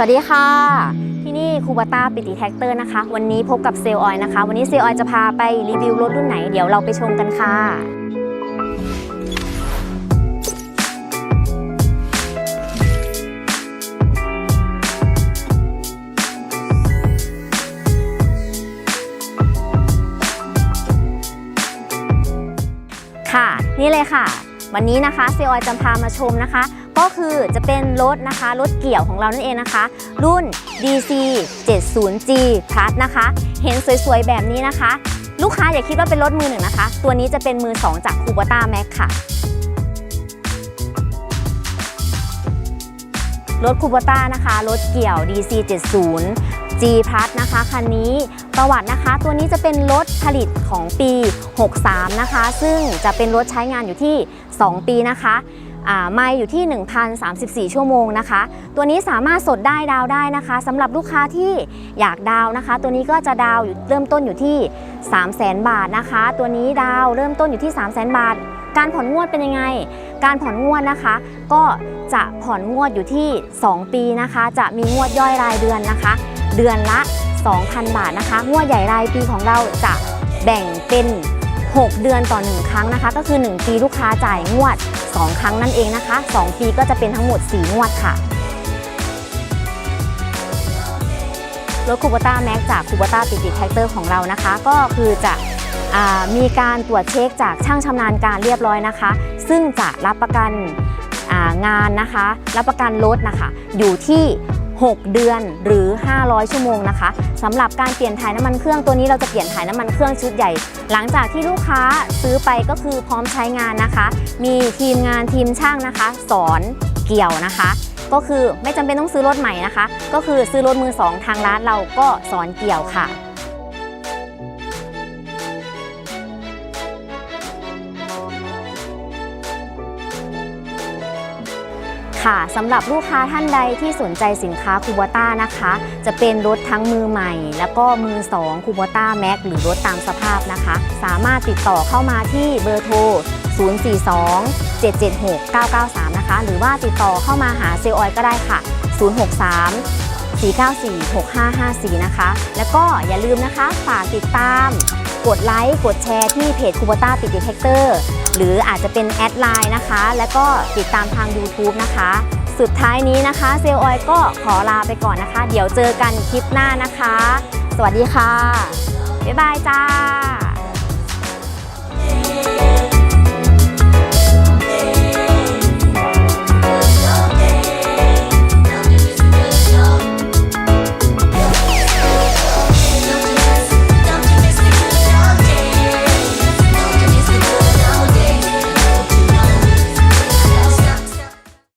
สวัสดีค่ะ ที่นี่คูบาต้าปิติแท็กเตอร์นะคะ วันนี้พบกับเซลล์ออยนะคะ วันนี้เซลล์ออยจะพาไปรีวิวรถรุ่นไหนเดี๋ยวเราไปชมกันค่ะค่ะ นี่เลยค่ะ วันนี้นะคะเซลล์ออยจะพามาชมนะคะ ก็คือจะเป็นรถนะคะรถเกี่ยวของเรานั่นเองนะคะ รุ่น DC 70G Plus นะคะ เห็นสวยๆแบบนี้นะคะ ลูกค้าอย่าคิดว่าเป็นรถมือหนึ่งนะคะ ตัวนี้จะเป็นมือ 2 จาก Kubota Max ค่ะรถ Kubota นะคะรถเกี่ยว DC 70 G Plus นะคะคันนี้ประวัตินะคะตัวนี้จะเป็นรถผลิตของปี 63 นะคะ ซึ่งจะเป็นรถใช้งานอยู่ที่ 2 ปีนะคะ ไม่อยู่ที่ 1,034 ชั่วโมงนะคะ ตัวนี้สามารถสดได้ดาวได้นะคะสำหรับลูกค้าที่อยากดาวนะคะ ตัวนี้ก็จะดาวอยู่เริ่มต้นอยู่ที่ 300,000 บาทนะคะ ตัวนี้ดาวเริ่มต้นอยู่ที่ 300,000 บาท การผ่อนงวดเป็นยังไง การผ่อนงวดนะคะ ก็จะผ่อนงวดอยู่ที่ 2 ปีนะคะ จะมีงวดย่อยรายเดือนนะคะ เดือนละ 2,000 บาทนะคะ งวดใหญ่รายปีของเราจะแบ่งเป็น 6 เดือนต่อ 1 ครั้งนะคะ ก็คือ 1 ปีลูกค้าจ่ายงวด 2 ครั้งนั่นเองนะคะ 2 ปีก็จะเป็นทั้งหมด 4 งวดค่ะ รถคู b ต้าแม็กจากคู b ต้าติดติดแท็กเตอร์ของเรานะคะ ก็คือจะอมีการตรวจเช็คจากช่างชำนาญการเรียบร้อยนะคะ ซึ่งจะรับประกันงานนะคะ รับประกันรถนะคะ อยู่ที่ 6 เดือนหรือ 500 ชั่วโมงนะคะสำหรับการเปลี่ยนถ่ายน้ำมันเครื่องตัวนี้เราจะเปลี่ยนถ่ายน้ำมันเครื่องชุดใหญ่ หลังจากที่ลูกค้าซื้อไปก็คือพร้อมใช้งานนะคะ มีทีมงานทีมช่างนะคะ สอนเกี่ยวนะคะ ก็คือไม่จำเป็นต้องซื้อรถใหม่นะคะ ก็คือซื้อรถมือสองทางร้านเราก็สอนเกี่ยวค่ะ ค่ะสำหรับลูกค้าท่านใดที่สนใจสินค้าคูบต้านะคะ จะเป็นรถทั้งมือใหม่ แล้วก็มือ2คูบต้าแม็กหรือรถตามสภาพนะคะ สามารถติดต่อเข้ามาที่เบอร์โทร 042 776 993 นะคะ หรือว่าติดต่อเข้ามาหาเซลออยก็ได้ค่ะ 063 494 6554 นะคะ แล้วก็อย่าลืมนะคะ ฝากติดตาม กดไลค์ กดแชร์ที่เพจคูบต้าติดดีเทคเตอร์ หรืออาจจะเป็นแอดไลน์นะคะ แล้วก็ติดตามทาง YouTube นะคะ สุดท้ายนี้นะคะเซลลออยก็ขอลาไปก่อนนะคะ เดี๋ยวเจอกันคลิปหน้านะคะ สวัสดีค่ะ บ๊ายบายจ้า